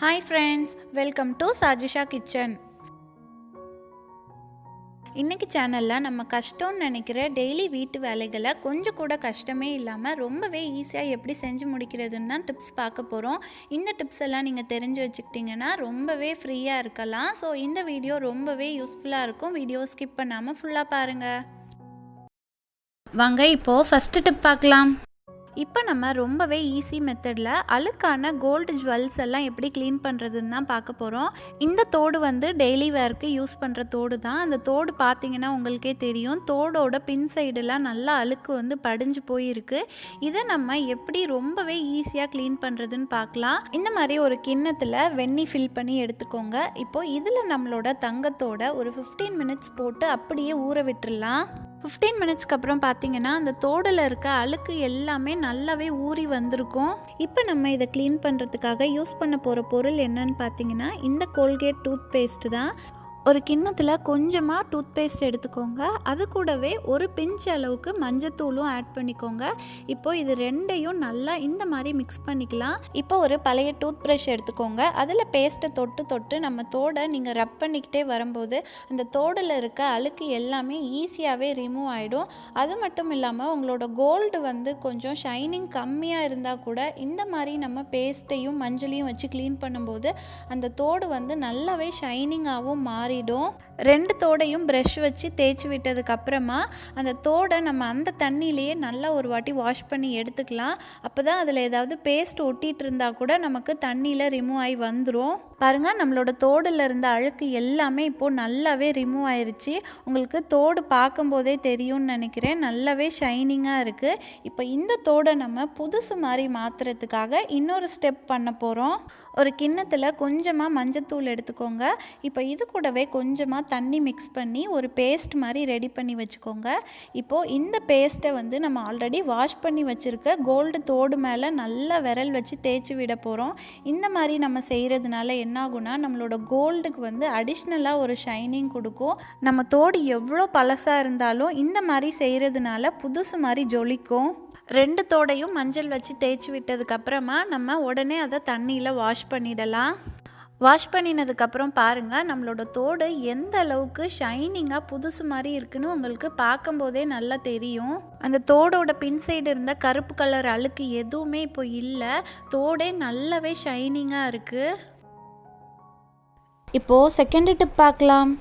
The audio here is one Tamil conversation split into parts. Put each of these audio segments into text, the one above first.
Hi friends welcome to Sajisha kitchen இன்றைக்கி சேனலில் நம்ம கஷ்டம்னு நினைக்கிற டெய்லி வீட்டு வேலைகளை கொஞ்சம் கூட கஷ்டமே இல்லாமல் ரொம்பவே ஈஸியாக எப்படி செஞ்சு முடிக்கிறதுன்னு தான் டிப்ஸ் பார்க்க போகிறோம் இந்த டிப்ஸ் எல்லாம் நீங்கள் தெரிஞ்சு வச்சுக்கிட்டிங்கன்னா ரொம்பவே ஃப்ரீயாக இருக்கலாம். ஸோ இந்த வீடியோ ரொம்பவே யூஸ்ஃபுல்லாக இருக்கும். வீடியோ ஸ்கிப் பண்ணாமல் ஃபுல்லாக பாருங்கள் வாங்க இப்போது ஃபஸ்ட்டு டிப் பார்க்கலாம். இப்போ நம்ம ரொம்பவே ஈஸி மெத்தடில் அழுக்கான கோல்டு ஜுவல்ஸ் எல்லாம் எப்படி க்ளீன் பண்ணுறதுன்னு தான் பார்க்க போகிறோம் இந்த தோடு வந்து டெய்லி வேர்க்கு யூஸ் பண்ணுற தோடு தான். அந்த தோடு பார்த்திங்கன்னா உங்களுக்கே தெரியும். தோடோட பின் சைடெல்லாம் நல்லா அழுக்கு வந்து படிஞ்சு போயிருக்கு. இதை நம்ம எப்படி ரொம்பவே ஈஸியாக க்ளீன் பண்ணுறதுன்னு பார்க்கலாம். இந்த மாதிரி ஒரு கிண்ணத்தில் வெண்ணி ஃபில் பண்ணி எடுத்துக்கோங்க. இப்போது இதில் நம்மளோட தங்கத்தோட ஒரு ஃபிஃப்டீன் மினிட்ஸ் போட்டு அப்படியே ஊற விட்டுடலாம் ஃபிஃப்டீன் மினிட்ஸ்க்கு அப்புறம் பார்த்தீங்கன்னா அந்த தோடில் இருக்க அழுக்கு எல்லாமே நல்லாவே ஊறி வந்திருக்கும். இப்போ நம்ம இதை க்ளீன் பண்ணுறதுக்காக யூஸ் பண்ண போகிற பொருள் என்னன்னு பார்த்தீங்கன்னா இந்த கோல்கேட் டூத் பேஸ்ட்டு தான். ஒரு கிண்ணத்தில் கொஞ்சமாக டூத் பேஸ்ட் எடுத்துக்கோங்க. அது கூடவே ஒரு பிஞ்ச் அளவுக்கு மஞ்சத்தூளும் ஆட் பண்ணிக்கோங்க. இப்போ இது ரெண்டையும் நல்லா இந்த மாதிரி மிக்ஸ் பண்ணிக்கலாம். இப்போ ஒரு பழைய டூத் ப்ரஷ் எடுத்துக்கோங்க. அதில் பேஸ்ட்டை தொட்டு தொட்டு நம்ம தோடை நீங்கள் ரப் பண்ணிக்கிட்டே வரும்போது அந்த தோடில் இருக்க அழுக்கு எல்லாமே ஈஸியாகவே ரிமூவ் ஆகிடும் அது மட்டும் இல்லாமல் உங்களோட கோல்டு வந்து கொஞ்சம் ஷைனிங் கம்மியாக இருந்தால் கூட இந்த மாதிரி நம்ம பேஸ்ட்டையும் மஞ்சளையும் வச்சு க்ளீன் பண்ணும்போது அந்த தோடு வந்து நல்லாவே ஷைனிங்காகவும் மாறி மாறிடும். ரெண்டு தோடையும் ப்ரஷ் வச்சு தேய்ச்சி விட்டதுக்கப்புறமா அந்த தோடை நம்ம அந்த தண்ணியிலேயே நல்லா ஒரு வாட்டி வாஷ் பண்ணி எடுத்துக்கலாம். அப்போ தான் அதில் ஏதாவது பேஸ்ட் ஒட்டிகிட்டு இருந்தால் கூட நமக்கு தண்ணியில் ரிமூவ் ஆகி வந்துடும் பாருங்கள் நம்மளோட தோடில் இருந்த அழுக்கு எல்லாமே இப்போது நல்லாவே ரிமூவ் ஆயிடுச்சு உங்களுக்கு தோடு பார்க்கும்போதே தெரியும்னு நினைக்கிறேன். நல்லாவே ஷைனிங்காக இருக்குது இப்போ இந்த தோடை நம்ம புதுசு மாதிரி மாற்றுறதுக்காக இன்னொரு ஸ்டெப் பண்ண போகிறோம் ஒரு கிண்ணத்தில் கொஞ்சமாக மஞ்சத்தூள் எடுத்துக்கோங்க. இப்போ இது கூடவே கொஞ்சமாக தண்ணி மிக்ஸ் பண்ணி ஒரு பேஸ்ட் மாதிரி ரெடி பண்ணி வச்சுக்கோங்க. இப்போது இந்த பேஸ்ட்டை வந்து நம்ம ஆல்ரெடி வாஷ் பண்ணி வச்சுருக்க கோல்டு தோடு மேலே நல்லா விரல் வச்சு தேய்ச்சி விட போகிறோம் இந்த மாதிரி நம்ம செய்கிறதுனால என்ன ஆகும்னா நம்மளோட கோல்டுக்கு வந்து அடிஷ்னலாக ஒரு ஷைனிங் கொடுக்கும். நம்ம தோடு எவ்வளோ பழசாக இருந்தாலும் இந்த மாதிரி செய்கிறதுனால புதுசு மாதிரி ஜொலிக்கும். ரெண்டு தோடையும் மஞ்சள் வச்சு தேய்ச்சி விட்டதுக்கப்புறமா நம்ம உடனே அதை தண்ணியில் வாஷ் பண்ணிடலாம். வாஷ் பண்ணினதுக்கப்புறம் பாருங்கள் நம்மளோட தோடு எந்த அளவுக்கு ஷைனிங்காக புதுசு மாதிரி இருக்குன்னு உங்களுக்கு பார்க்கும்போதே நல்லா தெரியும். அந்த தோடோட பின் சைடு இருந்த கருப்பு கலர் அழுக்கு எதுவுமே இப்போ இல்லை. தோடே நல்லாவே ஷைனிங்காக இருக்குது இப்போது செகண்ட் டிப் பார்க்கலாம்.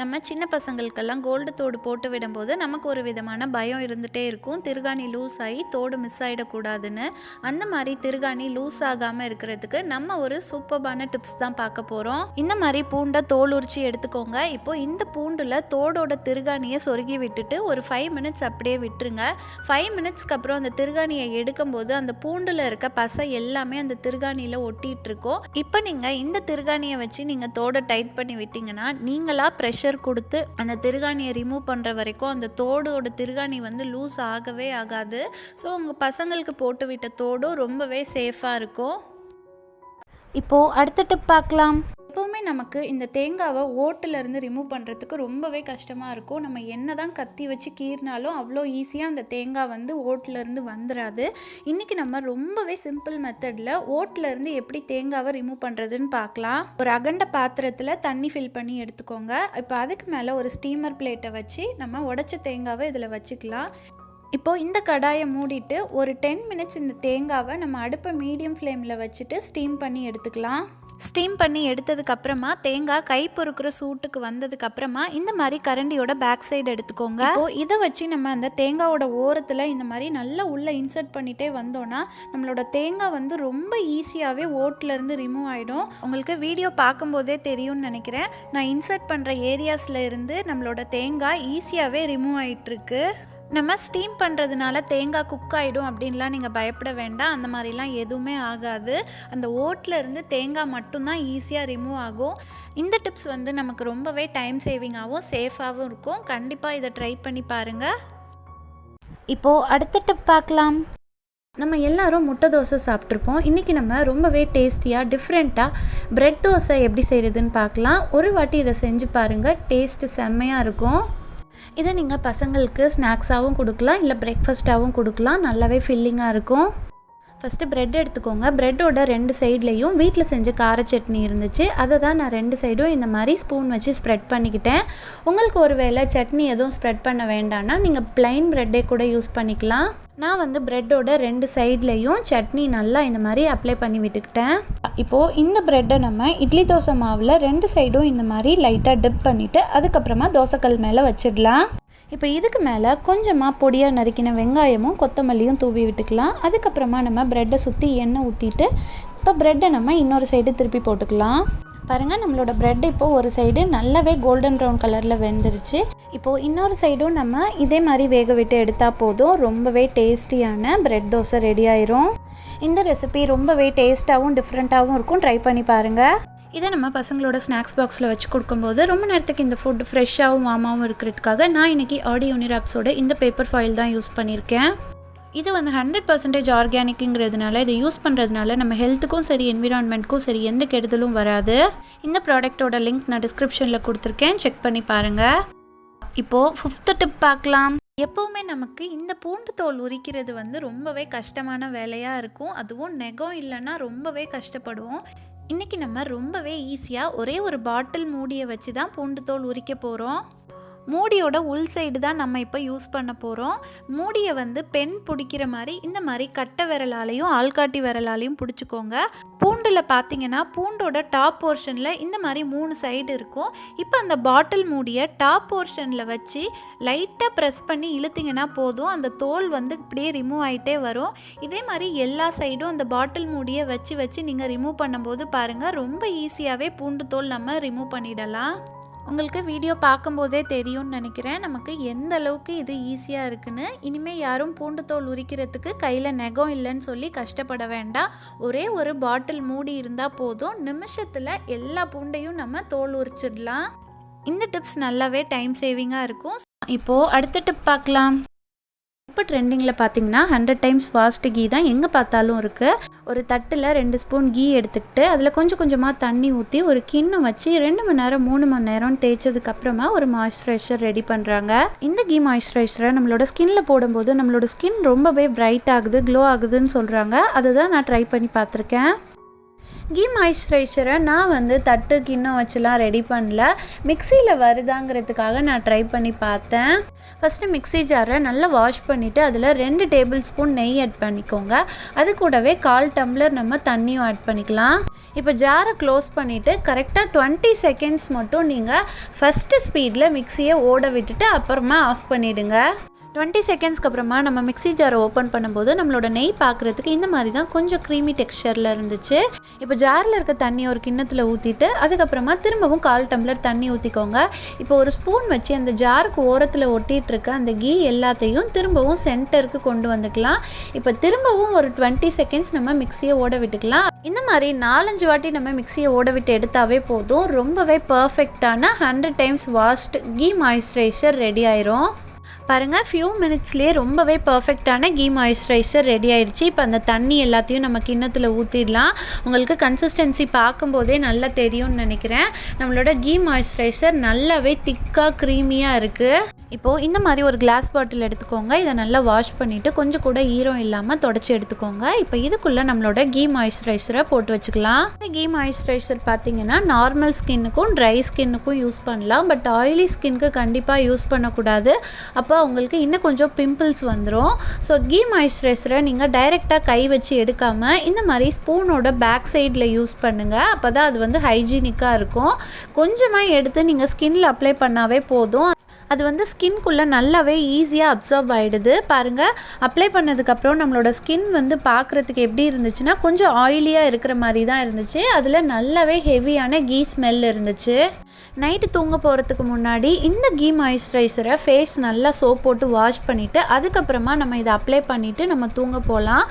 நம்ம சின்ன பசங்களுக்கெல்லாம் கோல்டு தோடு போட்டு விடும்போது நமக்கு ஒரு விதமான பயம் இருந்துகிட்டே இருக்கும். திருகாணி லூஸ் ஆகி தோடு மிஸ் ஆகிடக்கூடாதுன்னு அந்த மாதிரி திருகாணி லூஸ் ஆகாமல் இருக்கிறதுக்கு நம்ம ஒரு சூப்பர்பான டிப்ஸ் தான் பார்க்க போகிறோம் இந்த மாதிரி பூண்டை தோல் உரிச்சு எடுத்துக்கோங்க. இப்போ இந்த பூண்டில் தோடோட திருகாணியை சொருகி விட்டுட்டு ஒரு ஃபைவ் மினிட்ஸ் அப்படியே விட்டுருங்க. ஃபைவ் மினிட்ஸ்க்கு அப்புறம் அந்த திருகாணியை எடுக்கும்போது அந்த பூண்டில் இருக்க பசை எல்லாமே அந்த திருகாணியில் ஒட்டிகிட்டுருக்கும் இப்போ நீங்கள் இந்த திருகாணியை வச்சு நீங்கள் தோடை டைட் பண்ணி விட்டீங்கன்னா நீங்களா ப்ரெஷர் கொடுத்து அந்த திருகாணியை ரிமூவ் பண்ணுற வரைக்கும் அந்த தோடோட திருகாணி வந்து லூஸ் ஆகவே ஆகாது. ஸோ உங்கள் பசங்களுக்கு போட்டு விட்ட தோடும் ரொம்பவே சேஃபாக இருக்கும். இப்போது அடுத்த டிப் பார்க்கலாம். எப்போவுமே நமக்கு இந்த தேங்காவை ஓட்டிலேருந்து ரிமூவ் பண்ணுறதுக்கு ரொம்பவே கஷ்டமாக இருக்கும். நம்ம என்ன தான் கத்தி வச்சு கீறினாலும் அவ்வளோ ஈஸியாக அந்த தேங்காய் வந்து ஓட்டிலேருந்து வந்துடாது இன்றைக்கி நம்ம ரொம்பவே சிம்பிள் மெத்தடில் ஓட்டிலேருந்து எப்படி தேங்காவை ரிமூவ் பண்ணுறதுன்னு பார்க்கலாம் ஒரு அகண்ட பாத்திரத்தில் தண்ணி ஃபில் பண்ணி எடுத்துக்கோங்க. இப்போ அதுக்கு மேலே ஒரு ஸ்டீமர் பிளேட்டை வச்சு நம்ம உடச்ச தேங்காவை இதில் வச்சுக்கலாம். இப்போது இந்த கடாயை மூடிட்டு ஒரு டென் மினிட்ஸ் இந்த தேங்காவை நம்ம அடுப்பை மீடியம் ஃப்ளேமில் வச்சுட்டு ஸ்டீம் பண்ணி எடுத்துக்கலாம். ஸ்டீம் பண்ணி எடுத்ததுக்கு அப்புறமா தேங்காய் கை பொறுக்கிற சூட்டுக்கு வந்ததுக்கு அப்புறமா இந்த மாதிரி கரண்டியோட பேக் சைடு எடுத்துக்கோங்க. இப்போ இதை வச்சு நம்ம அந்த தேங்காவோட ஓரத்தில் இந்த மாதிரி நல்லா உள்ள இன்சர்ட் பண்ணிட்டே வந்தோம்னா நம்மளோட தேங்காய் வந்து ரொம்ப ஈஸியாகவே ஓட்டிலேருந்து ரிமூவ் ஆகிடும் உங்களுக்கு வீடியோ பார்க்கும்போதே தெரியும்னு நினைக்கிறேன். நான் இன்சர்ட் பண்ணுற ஏரியாஸில் இருந்து நம்மளோட தேங்காய் ஈஸியாகவே ரிமூவ் ஆகிட்டுருக்கு நம்ம ஸ்டீம் பண்ணுறதுனால தேங்காய் குக் ஆகிடும் அப்படின்லாம் நீங்கள் பயப்பட வேண்டாம். அந்த மாதிரிலாம் எதுவுமே ஆகாது. அந்த ஓட்டில் இருந்து தேங்காய் மட்டும்தான் ஈஸியாக ரிமூவ் ஆகும். இந்த டிப்ஸ் வந்து நமக்கு ரொம்பவே டைம் சேவிங்காகவும் சேஃபாகவும் இருக்கும். கண்டிப்பாக இதை ட்ரை பண்ணி பாருங்கள் இப்போது அடுத்த டிப் பார்க்கலாம். நம்ம எல்லாரும் முட்டை தோசை சாப்பிட்ருப்போம் இன்றைக்கி நம்ம ரொம்பவே டேஸ்டியாக டிஃப்ரெண்ட்டாக ப்ரெட் தோசை எப்படி செய்கிறதுன்னு பார்க்கலாம். ஒரு வாட்டி இதை செஞ்சு பாருங்கள் டேஸ்ட்டு செம்மையாக இருக்கும். இதை நீங்கள் பசங்களுக்கு ஸ்நாக்ஸாகவும் கொடுக்கலாம் இல்லை பிரேக்ஃபாஸ்ட்டாகவும் கொடுக்கலாம். நல்லாவே ஃபில்லிங்காக இருக்கும். ஃபஸ்ட்டு ப்ரெட் எடுத்துக்கோங்க. ப்ரெட்டோட ரெண்டு சைட்லேயும் வீட்டில் செஞ்ச கார சட்னி இருந்துச்சு. அதை தான் நான் ரெண்டு சைடும் இந்த மாதிரி ஸ்பூன் வச்சு ஸ்ப்ரெட் பண்ணிக்கிட்டேன். உங்களுக்கு ஒரு வேளை சட்னி எதுவும் ஸ்ப்ரெட் பண்ண வேண்டாம்னா நீங்கள் ப்ளைன் ப்ரெட்டே கூட யூஸ் பண்ணிக்கலாம். நான் வந்து ப்ரெட்டோட ரெண்டு சைட்லேயும் சட்னி நல்லா இந்த மாதிரி அப்ளை பண்ணி விட்டுக்கிட்டேன். இப்போது இந்த ப்ரெட்டை நம்ம இட்லி தோசை மாவில் ரெண்டு சைடும் இந்த மாதிரி லைட்டாக டிப் பண்ணிவிட்டு அதுக்கப்புறமா தோசைக்கல் மேலே வச்சிடலாம். இப்போ இதுக்கு மேலே கொஞ்சமாக பொடியாக நறுக்கின வெங்காயமும் கொத்தமல்லியும் தூவி விட்டுக்கலாம். அதுக்கப்புறமா நம்ம ப்ரெட்டை சுற்றி எண்ணெய் ஊற்றிட்டு இப்போ ப்ரெட்டை நம்ம இன்னொரு சைடு திருப்பி போட்டுக்கலாம். பாருங்கள் நம்மளோட ப்ரெட் இப்போது ஒரு சைடு நல்லாவே கோல்டன் ப்ரௌன் கலரில் வெந்துருச்சு. இப்போது இன்னொரு சைடும் நம்ம இதே மாதிரி வேக விட்டு எடுத்தால் போதும். ரொம்பவே டேஸ்டியான ப்ரெட் தோசை ரெடி ஆயிரும். இந்த ரெசிபி ரொம்பவே டேஸ்ட்டாகவும் டிஃப்ரெண்ட்டாகவும் இருக்கும். ட்ரை பண்ணி பாருங்கள் இதை நம்ம பசங்களோட ஸ்நாக்ஸ் பாக்ஸில் வச்சு கொடுக்கும்போது ரொம்ப நேரத்துக்கு இந்த ஃபுட் ஃப்ரெஷ்ஷாகவும் வாமாவும் இருக்கிறதுக்காக நான் இன்றைக்கி ஆடி யூனிராப்ஸோட இந்த பேப்பர் ஃபாயில் தான் யூஸ் பண்ணியிருக்கேன். இது வந்து ஹண்ட்ரட் பர்சன்டேஜ் ஆர்கானிக்குங்கிறதுனால இதை யூஸ் பண்ணுறதுனால நம்ம ஹெல்த்துக்கும் சரி என்விரான்மெண்ட்க்கும் சரி எந்த கெடுதலும் வராது. இந்த ப்ராடக்ட்டோட லிங்க் நான் டிஸ்கிரிப்ஷனில் கொடுத்துருக்கேன். செக் பண்ணி பாருங்கள் இப்போது ஃபிஃப்த்து டிப் பார்க்கலாம். எப்போவுமே நமக்கு இந்த பூண்டு தோல் உரிக்கிறது வந்து ரொம்பவே கஷ்டமான வேலையாக இருக்கும். அதுவும் நெகம் இல்லைன்னா ரொம்பவே கஷ்டப்படுவோம். இன்றைக்கி நம்ம ரொம்பவே ஈஸியாக ஒரே ஒரு பாட்டில் மூடியை வச்சு தான் பூண்டு தோல் உரிக்க போகிறோம் மூடியோட உள் சைடு தான் நம்ம இப்போ யூஸ் பண்ண போகிறோம் மூடியை வந்து பெண் பிடிக்கிற மாதிரி இந்த மாதிரி கட்டை விரலாலையும் ஆள்காட்டி விரலாலையும் பிடிச்சிக்கோங்க. பூண்டில் பார்த்தீங்கன்னா பூண்டோட டாப் போர்ஷனில் இந்த மாதிரி மூணு சைடு இருக்கும். இப்போ அந்த பாட்டில் மூடியை டாப் போர்ஷனில் வச்சு லைட்டாக ப்ரெஸ் பண்ணி இழுத்திங்கன்னா போதும். அந்த தோல் வந்து இப்படியே ரிமூவ் ஆகிட்டே வரும். இதே மாதிரி எல்லா சைடும் அந்த பாட்டில் மூடியை வச்சு வச்சு நீங்கள் ரிமூவ் பண்ணும்போது பாருங்கள் ரொம்ப ஈஸியாகவே பூண்டு தோல் நம்ம ரிமூவ் பண்ணிடலாம். உங்களுக்கு வீடியோ பார்க்கும்போதே தெரியும்னு நினைக்கிறேன். நமக்கு எந்த அளவுக்கு இது ஈஸியாக இருக்குன்னு. இனிமேல் யாரும் பூண்டு தோல் உரிக்கிறதுக்கு கையில் நெகம் இல்லைன்னு சொல்லி கஷ்டப்பட வேண்டாம். ஒரே ஒரு பாட்டில் மூடி இருந்தால் போதும். நிமிஷத்தில் எல்லா பூண்டையும் நம்ம தோல் உரிச்சிடலாம். இந்த டிப்ஸ் நல்லாவே டைம் சேவிங்காக இருக்கும். இப்போது அடுத்த டிப் பார்க்கலாம். இப்போ ட்ரெண்டிங்கில் பார்த்தீங்கன்னா ஹண்ட்ரட் டைம்ஸ் ஃபாஸ்ட் கீ தான் எங்கே பார்த்தாலும் இருக்குது ஒரு தட்டில் ரெண்டு ஸ்பூன் கீ எடுத்துக்கிட்டு அதில் கொஞ்சம் கொஞ்சமாக தண்ணி ஊற்றி ஒரு கிண்ணம் வச்சு ரெண்டு மணி நேரம் மூணு மணி நேரம் தேய்ச்சதுக்கப்புறமா ஒரு மாய்ஸ்சரைசர் ரெடி பண்ணுறாங்க இந்த கீ மாய்ஸ்சரைசரை நம்மளோட ஸ்கின்ல போடும்போது நம்மளோட ஸ்கின் ரொம்பவே பிரைட் ஆகுது க்ளோ ஆகுதுன்னு சொல்கிறாங்க அதை தான் நான் ட்ரை பண்ணி பார்த்துருக்கேன். கீ மாய்ஸ்சரைசரை நான் வந்து தட்டு கிண்ணம் வச்சுலாம் ரெடி பண்ணல. மிக்சியில் வருதாங்கிறதுக்காக நான் ட்ரை பண்ணி பார்த்தேன். ஃபஸ்ட்டு மிக்ஸி ஜாரை நல்லா வாஷ் பண்ணிவிட்டு அதில் ரெண்டு டேபிள் ஸ்பூன் நெய் ஆட் பண்ணிக்கோங்க. அது கூடவே கால் டம்ளர் நம்ம தண்ணியும் ஆட் பண்ணிக்கலாம். இப்போ ஜாரை க்ளோஸ் பண்ணிவிட்டு கரெக்டாக டுவெண்ட்டி செகண்ட்ஸ் மட்டும் நீங்கள் ஃபஸ்ட்டு ஸ்பீடில் மிக்சியை ஓட விட்டுட்டு அப்புறமா ஆஃப் பண்ணிவிடுங்க டுவெண்ட்டி செகண்ட்ஸ்க்கு அப்புறமா நம்ம மிக்ஸி ஜாரை ஓப்பன் பண்ணும்போது நம்மளோட நெய் பார்க்குறதுக்கு இந்த மாதிரி தான் கொஞ்சம் க்ரீமி டெக்ஸ்சரில் இருந்துச்சு. இப்போ ஜாரில் இருக்க தண்ணி ஒரு கிண்ணத்தில் ஊற்றிட்டு அதுக்கப்புறமா திரும்பவும் கால் டம்ளர் தண்ணி ஊற்றிக்கோங்க இப்போ ஒரு ஸ்பூன் வச்சு அந்த ஜாருக்கு ஓரத்தில் ஒட்டிகிட்ருக்க அந்த கீ எல்லாத்தையும் திரும்பவும் சென்டருக்கு கொண்டு வந்துக்கலாம். இப்போ திரும்பவும் ஒரு டுவெண்ட்டி செகண்ட்ஸ் நம்ம மிக்சியை ஓட விட்டுக்கலாம். இந்த மாதிரி நாலஞ்சு வாட்டி நம்ம மிக்சியை ஓட விட்டு எடுத்தாவே போதும். ரொம்பவே பர்ஃபெக்டான hundred times washed ghee moisturiser ready ஆயிரும். பாருங்கள் ஃபியூ மினிட்ஸ்லேயே ரொம்பவே பர்ஃபெக்டான கீ மாய்ஸ்சரைசர் ரெடி ஆயிடுச்சு இப்போ அந்த தண்ணி எல்லாத்தையும் நம்ம கிண்ணத்தில் ஊற்றிடலாம் உங்களுக்கு கன்சிஸ்டன்சி பார்க்கும்போதே நல்லா தெரியும்னு நினைக்கிறேன். நம்மளோட கீ மாய்ஸ்சரைசர் நல்லாவே திக்காக க்ரீமியாக இருக்குது இப்போது இந்த மாதிரி ஒரு கிளாஸ் பாட்டில் எடுத்துக்கோங்க. இதை நல்லா வாஷ் பண்ணிவிட்டு கொஞ்சம் கூட ஈரம் இல்லாமல் தொடச்சி எடுத்துக்கோங்க. இப்போ இதுக்குள்ளே நம்மளோட கீ மாய்ஸ்சரைசரை போட்டு வச்சுக்கலாம். இந்த கீ மாய்ஸ்சரைசர் பார்த்தீங்கன்னா நார்மல் ஸ்கின்னுக்கும் ட்ரை ஸ்கின்னுக்கும் யூஸ் பண்ணலாம். பட் ஆயிலி ஸ்கின்க்கு கண்டிப்பாக யூஸ் பண்ணக்கூடாது. அப்போ உங்களுக்கு இன்னும் கொஞ்சம் பிம்பிள்ஸ் வந்துடும் ஸோ கீ மாய்ஸ்சரைசரை நீங்கள் டைரெக்டாக கை வச்சு எடுக்காமல் இந்த மாதிரி ஸ்பூனோட பேக் சைடில் யூஸ் பண்ணுங்கள் அப்போ தான் அது வந்து ஹைஜீனிக்காக இருக்கும். கொஞ்சமாக எடுத்து நீங்கள் ஸ்கின்ல அப்ளை பண்ணாவே போதும். அது வந்து ஸ்கின்குள்ளே நல்லாவே ஈஸியாக அப்சர்வ் ஆகிடுது பாருங்கள் அப்ளை பண்ணதுக்கப்புறம் நம்மளோட ஸ்கின் வந்து பார்க்குறதுக்கு எப்படி இருந்துச்சுன்னா கொஞ்சம் ஆயிலியாக இருக்கிற மாதிரி தான் இருந்துச்சு. அதில் நல்லாவே ஹெவியான கீ ஸ்மெல் இருந்துச்சு. நைட்டு தூங்க போகிறதுக்கு முன்னாடி இந்த கீ மாய்ஸ்சரைசரை ஃபேஸ் நல்லா சோப் போட்டு வாஷ் பண்ணிவிட்டு அதுக்கப்புறமா நம்ம இதை அப்ளை பண்ணிவிட்டு நம்ம தூங்க போகலாம்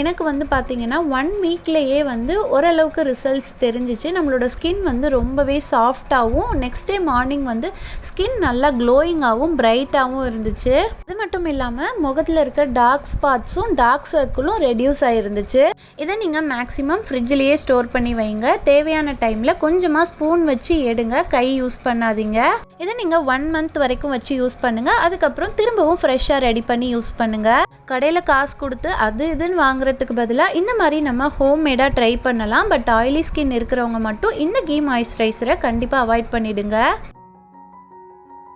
எனக்கு வந்து பார்த்திங்கன்னா ஒன் வீக்லேயே வந்து ஓரளவுக்கு ரிசல்ட்ஸ் தெரிஞ்சிச்சு. நம்மளோட ஸ்கின் வந்து ரொம்பவே சாஃப்டாகவும் நெக்ஸ்ட் டே மார்னிங் வந்து ஸ்கின் நல்லா க்ளோயிங்காகவும் பிரைட்டாகவும் இருந்துச்சு. அது மட்டும் இல்லாமல் முகத்தில் இருக்க டார்க் ஸ்பாட்ஸும் டார்க் சர்க்கிளும் ரெடியூஸ் ஆகிருந்துச்சு இதை நீங்கள் மேக்ஸிமம் ஃப்ரிட்ஜ்லேயே ஸ்டோர் பண்ணி வைங்க. தேவையான டைமில் கொஞ்சமாக ஸ்பூன் வச்சு எடுங்க. கை யூஸ் பண்ணாதீங்க. இதை நீங்கள் ஒன் மந்த் வரைக்கும் வச்சு யூஸ் பண்ணுங்கள் அதுக்கப்புறம் திரும்பவும் ஃப்ரெஷ்ஷாக ரெடி பண்ணி யூஸ் பண்ணுங்கள் கடையில் காசு கொடுத்து அது இதுன்னு வாங்குறதுக்கு பதிலாக இந்த மாதிரி நம்ம ஹோம்மேடாக ட்ரை பண்ணலாம். பட் ஆயிலி ஸ்கின் இருக்கிறவங்க மட்டும் இந்த கீ மாய்ஸ்சரைசரை கண்டிப்பாக அவாய்ட் பண்ணிடுங்க.